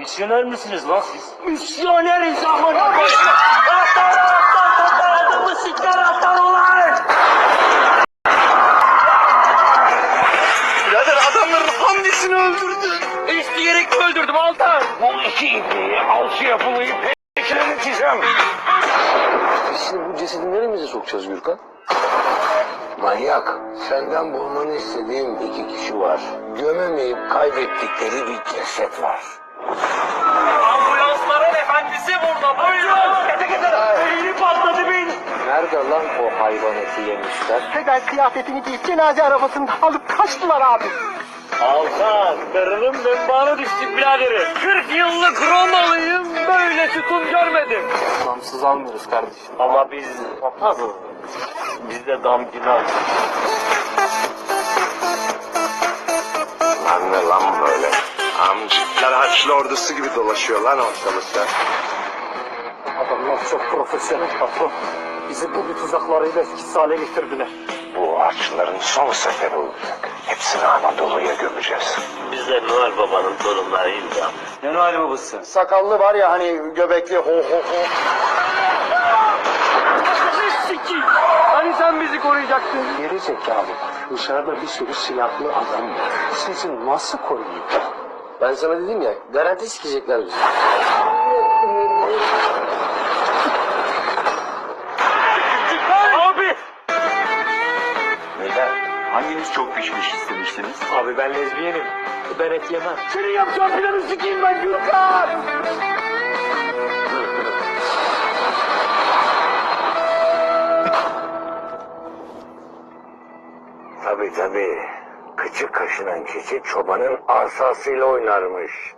misyoner misiniz lan siz? Misyoneriz amına koyayım. Atar atar atar adamı sikler atar ulan. Birader adamların hamdisini öldürdün. İsteyerek mi öldürdüm Altan? Bu iki ipliği alçı yapılayı peşine çizem. Biz şimdi bu cesedi neremize sokacağız Gürkan? Manyak, senden bulmanı istediğim iki kişi var. Gömemeyip kaybettikleri bir ceset var. Ambulansların efendisi burada. Buyurun. Gete gete. Beyni patladı beyni. Nerede lan o hayvan eti yemişler? Peder kıyafetini giyip cenaze arabasında alıp kaçtılar abi. Altan, karının membana düştü biraderi. 40 yıllık Romalıyım, böyle sütun görmedim. Damsız almıyoruz kardeşim. Ama biz papazız. Biz de damcılar. Lan ne lan böyle? Amcıklar Haçlı ordusu gibi dolaşıyor lan ortalıkta. Adamlar çok profesyonel patron. Bizi bu bir tuzaklarıyla etkisiz hale getirdiler. Bu Haçlıların son seferi olacak. Hepsini Anadolu'ya gömeceğiz. Biz de Noel Baba'nın torunlarıyız ya. Ne Noel babası? Sakallı var ya hani göbekli ho ho ho. Hani sen bizi koruyacaktın? Geri zekalı. Dışarıda bir sürü silahlı adam var. Sizi nasıl koruyayım? Ben sana dedim ya, garanti sikecekler bizi. Abi! Neden? Hanginiz çok pişmiş istemiştiniz? Abi ben lezbiyenim. Ben et yemem. Senin yapacağın planı sikeyim ben Gürkan! Tabii tabii. Kıçı kaşınan keçi çobanın asasıyla oynarmış.